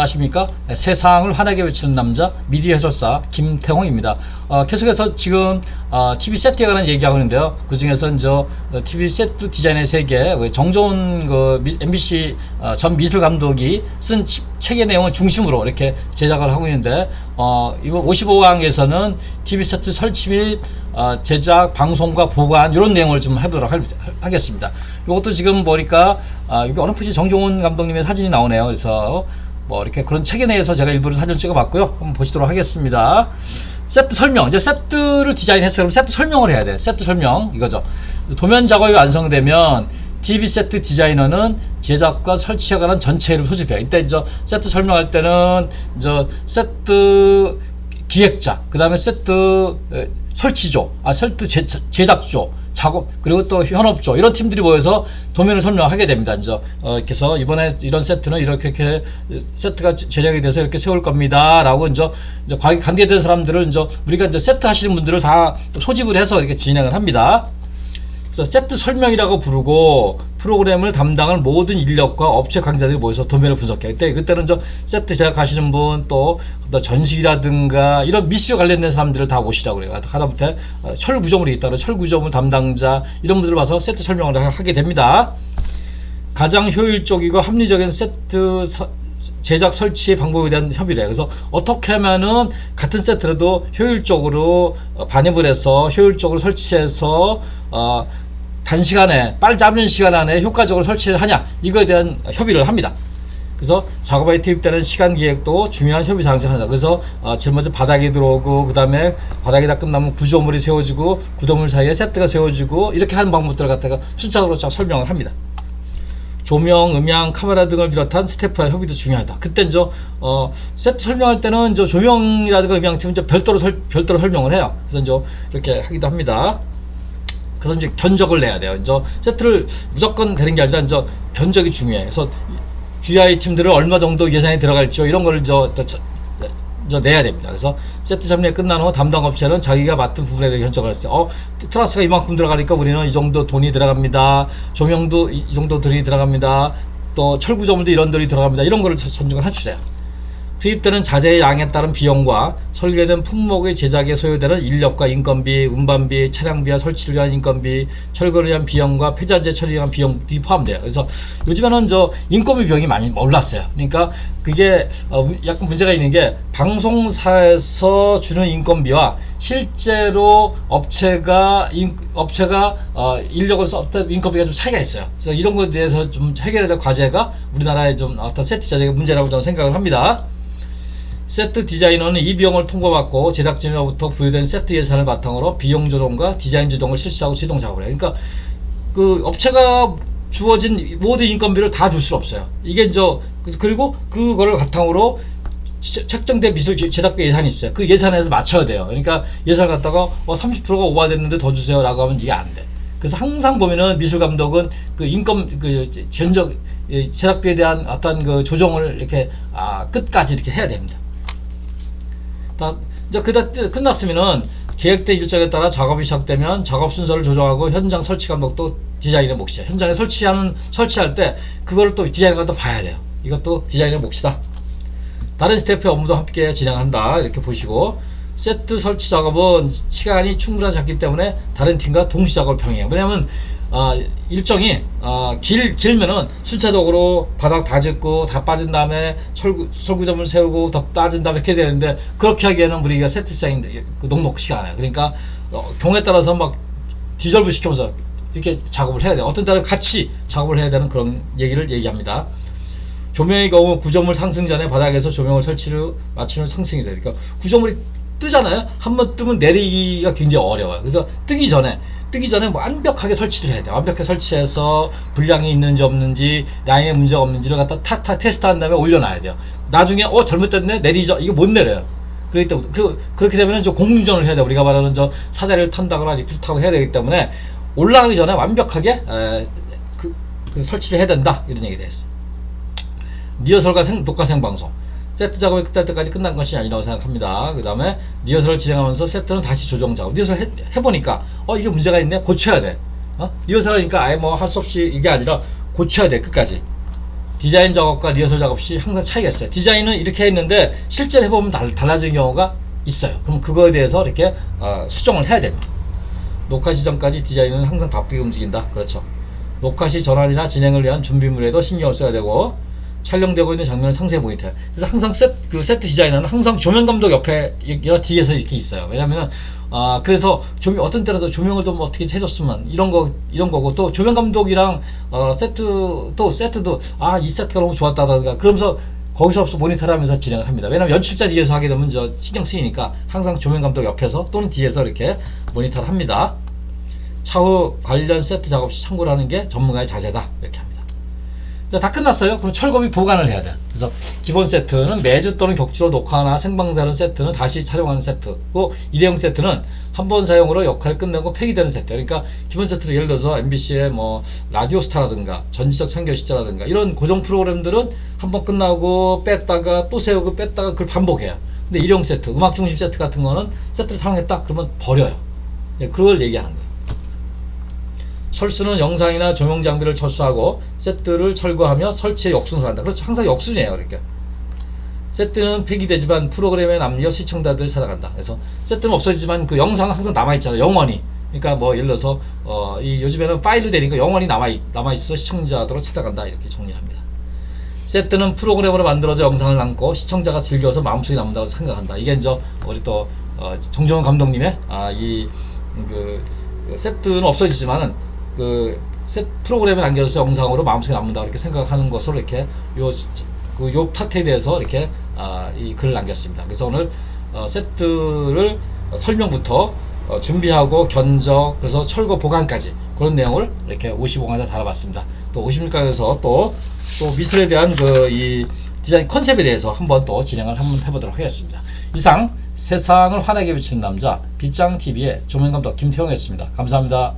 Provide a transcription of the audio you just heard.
안녕하십니까? 세상을 환하게 외치는 남자 미디어 해설사 김태홍입니다. 어, 계속해서 지금 어, TV 세트에 관한 얘기하고 있는데요. 그 중에서 저 어, TV 세트 디자인의 세계 그 정조은 그 미- MBC 어, 전 미술 감독이 쓴 치- 책의 내용을 중심으로 이렇게 제작을 하고 있는데 어, 이번 55강에서는 TV 세트 설치 및 어, 제작, 방송과 보관 이런 내용을 좀 해보도록 할- 하겠습니다. 이것도 지금 보니까 아, 여기 어렴풋이 정종훈 감독님의 사진이 나오네요. 그래서 뭐 이렇게 그런 책에 대해서 제가 일부러 사진을 찍어봤고요. 한번 보시도록 하겠습니다. 세트 설명. 이제 세트를 디자인했어요. 그럼 세트 설명을 해야 돼. 세트 설명 이거죠. 도면 작업이 완성되면 TV 세트 디자이너는 제작과 설치에 관한 전체를 소집해요. 이때 이제 세트 설명할 때는 이제 세트 기획자, 그 다음에 세트 에, 설치조, 아 세트 제, 제작조, 작업 그리고 또 현업조 이런 팀들이 모여서 도면을 설명하게 됩니다. 이제 어, 해서 이번에 이런 세트는 이렇게, 이렇게 세트가 제- 제작이 돼서 이렇게 세울 겁니다라고 이제, 이제 관계된 사람들을 이제 우리가 이제 세트 하시는 분들을 다 소집을 해서 이렇게 진행을 합니다. 그래서 세트 설명이라고 부르고 프로그램을 담당할 모든 인력과 업체 강자들이 모여서 도면을 분석해요. 그때 그때는 저 세트 제작하시는 분 또 전식이라든가 이런 미술 관련된 사람들을 다 모시자고 그래요. 하다못해 어, 철 구조물이 있다. 그러면 철 구조물 담당자 이런 분들을 봐서 세트 설명을 하- 하게 됩니다. 가장 효율적이고 합리적인 세트 서- 제작 설치 방법에 대한 협의를 해요. 그래서 어떻게 하면은 같은 세트라도 효율적으로 어, 반입을 해서 효율적으로 설치해서 어, 단시간에 빨리 잡는 시간 안에 효과적으로 설치를 하냐 이거에 대한 협의를 합니다. 그래서 작업에 투입되는 시간 계획도 중요한 협의 사항 중 하나다. 그래서 어, 제일 먼저 바닥이 들어오고 그 다음에 바닥이 다 끝나면 구조물이 세워지고 구조물 사이에 세트가 세워지고 이렇게 하는 방법들을 갖다가 순차적으로 쫙 설명을 합니다. 조명, 음향, 카메라 등을 비롯한 스태프와의 협의도 중요하다. 그때 저 어, 세트 설명할 때는 저 조명이라든가 음향 팀은 이제 별도로 설, 별도로 설명을 해요. 그래서 이제 이렇게 하기도 합니다. 그래서 이제 견적을 내야 돼요. 이제 세트를 무조건 되는 게 아니라 이제 견적이 중요해. 그래서 GI 팀들을 얼마 정도 예산이 들어갈지 이런 거를 저, 저, 저 내야 됩니다. 그래서 세트 참여 끝난 후 담당 업체는 자기가 맡은 부분에 대해 견적을 했어요. 어, 트라스가 이만큼 들어가니까 우리는 이 정도 돈이 들어갑니다. 조명도 이, 이 정도 돈이 들어갑니다. 또 철구조물도 이런 돈이 들어갑니다. 이런 거를 선정을 해주세요. 투입되는 자재의 양에 따른 비용과 설계된 품목의 제작에 소요되는 인력과 인건비, 운반비, 차량비와 설치를 위한 인건비, 철거를 위한 비용과 폐자재 처리를 위한 비용이 포함돼요. 그래서 요즘에는 저 인건비 비용이 많이 올랐어요. 그러니까 그게 어, 약간 문제가 있는 게 방송사에서 주는 인건비와 실제로 업체가 인, 업체가 어, 인력을 썼다 인건비가 좀 차이가 있어요. 그래서 이런 것에 대해서 좀 해결해야 될 과제가 우리나라의 좀 어떤 세트 자재의 문제라고 저는 생각을 합니다. 세트 디자이너는 이 비용을 통과받고 제작진으로부터 부여된 세트 예산을 바탕으로 비용 조정과 디자인 조정을 실시하고 지동 작업을 해요. 그러니까 그 업체가 주어진 모든 인건비를 다 줄 수 없어요. 이게 이제 그리고 그거를 바탕으로 시- 책정된 미술 제- 제작비 예산이 있어요. 그 예산에서 맞춰야 돼요. 그러니까 예산을 갖다가 어 30%가 오버됐는데 더 주세요라고 하면 이게 안 돼. 그래서 항상 보면은 미술 감독은 그 인건 그 제- 전적 이 제작비에 대한 어떤 그 조정을 이렇게 아 끝까지 이렇게 해야 됩니다. 다 이제 그다 끝났으면은 계획된 일정에 따라 작업이 시작되면 작업 순서를 조정하고 현장 설치 감독도 디자인의 몫이야. 현장에 설치하는 설치할 때 그거를 또 디자이너가 또 봐야 돼요. 이것도 디자인의 몫이다. 다른 스태프의 업무도 함께 진행한다. 이렇게 보시고 세트 설치 작업은 시간이 충분하지 않기 때문에 다른 팀과 동시 작업을 병행해요. 왜냐하면 아, 일정이 아, 길 길면은 순차적으로 바닥 다 짓고 다 빠진 다음에 철구 설구점을 세우고 더 빠진 다음에 이렇게 되는데 그렇게 하기에는 우리가 세트장이 그 넉넉시가 않아요. 그러니까 어, 경우에 따라서 막 디졸브 시키면서 이렇게 작업을 해야 돼요. 어떤 때는 같이 작업을 해야 되는 그런 얘기를 얘기합니다. 조명의 경우 구조물 상승 전에 바닥에서 조명을 설치를 맞추는 상승이. 그러니까 구조물이 뜨잖아요. 한번 뜨면 내리기가 굉장히 어려워요. 그래서 뜨기 전에 뜨기 전에 뭐 완벽하게 설치를 해야 돼요. 완벽하게 설치해서 불량이 있는지 없는지 라인에 문제가 없는지를 갖다 탁탁 테스트한 다음에 올려놔야 돼요. 나중에 어 잘못됐네 내리죠. 이거 못 내려요. 그렇기 때문에 그, 그렇게 되면 저 공중전을 해야 돼요. 우리가 말하는 저 사다리를 탄다거나 리프트 타고 해야 되기 때문에 올라가기 전에 완벽하게 에, 그, 그 설치를 해야 된다 이런 얘기 됐어요. 리허설과 생, 녹화 생방송 세트 작업이 끝날 때까지 끝난 것이 아니라고 생각합니다. 그 다음에 리허설을 진행하면서 세트는 다시 조정 작업. 리허설 해, 해보니까 어 이게 문제가 있네 고쳐야 돼. 어? 리허설 하니까 아예 뭐 할 수 없이 이게 아니라 고쳐야 돼 끝까지. 디자인 작업과 리허설 작업이 항상 차이가 있어요. 디자인은 이렇게 했는데 실제로 해보면 달, 달라지는 경우가 있어요. 그럼 그거에 대해서 이렇게 어, 수정을 해야 됩니다. 녹화 시점까지 디자인은 항상 바쁘게 움직인다. 그렇죠. 녹화 시 전환이나 진행을 위한 준비물에도 신경을 써야 되고 촬영되고 있는 장면을 상세히 모니터해. 그래서 항상 셋, 그 세트 디자이너는 항상 조명 감독 옆에 이- 뒤에서 이렇게 있어요. 왜냐면은 아 그래서 조명 어떤 때라도 조명을 좀 어떻게 해줬으면 이런 거 이런 거고 또 조명 감독이랑 어 세트 또 세트도 아 이 세트가 너무 좋았다던가 그러면서 거기서부터 모니터를 하면서 진행을 합니다. 왜냐면 연출자 뒤에서 하게 되면 저 신경 쓰이니까 항상 조명 감독 옆에서 또는 뒤에서 이렇게 모니터를 합니다. 차후 관련 세트 작업 시 참고를 하는 게 전문가의 자세다 이렇게 합니다. 자, 다 끝났어요. 그럼 철거비 보관을 해야 돼. 그래서 기본 세트는 매주 또는 격주로 녹화나 생방사하는 세트는 다시 촬영하는 세트고 일회용 세트는 한 번 사용으로 역할을 끝내고 폐기되는 세트. 그러니까 기본 세트는 예를 들어서 MBC의 뭐 라디오 스타라든가 전지적 상교 시자라든가 이런 고정 프로그램들은 한 번 끝나고 뺐다가 또 세우고 뺐다가 그걸 반복해요. 근데 일회용 세트, 음악 중심 세트 같은 거는 세트를 사용했다 그러면 버려요. 예, 그걸 얘기하는 거예요. 철수는 영상이나 조명 장비를 철수하고 세트를 철거하며 설치에 역순을 한다. 그렇죠. 항상 역순이에요. 이렇게. 세트는 폐기되지만 프로그램에 남겨 시청자들 찾아간다. 그래서 세트는 없어지지만 그 영상은 항상 남아 있잖아요. 영원히. 그러니까 뭐 예를 들어서 어, 이 요즘에는 파일로 되니까 영원히 남아 있, 남아 있어 시청자들로 찾아간다. 이렇게 정리합니다. 세트는 프로그램으로 만들어져 영상을 남고 시청자가 즐겨서 마음속에 남는다고 생각한다. 이게 이제 우리 또 어, 정정원 감독님의 아, 이그 세트는 없어지지만은 그 세- 프로그램에 남겨져서 영상으로 마음속에 남는다 이렇게 생각하는 것으로 이렇게 요 그 요 파트에 대해서 이렇게 아, 이 글을 남겼습니다. 그래서 오늘 어, 세트를 어, 설명부터 어, 준비하고 견적 그래서 철거 보관까지 그런 내용을 이렇게 55강에다 달아봤습니다. 또 56강에서 또, 또 미술에 대한 그 이 디자인 컨셉에 대해서 한번 또 진행을 한번 해보도록 하겠습니다. 이상 세상을 환하게 비추는 남자 빗장 TV의 조명감독 김태형이었습니다. 감사합니다.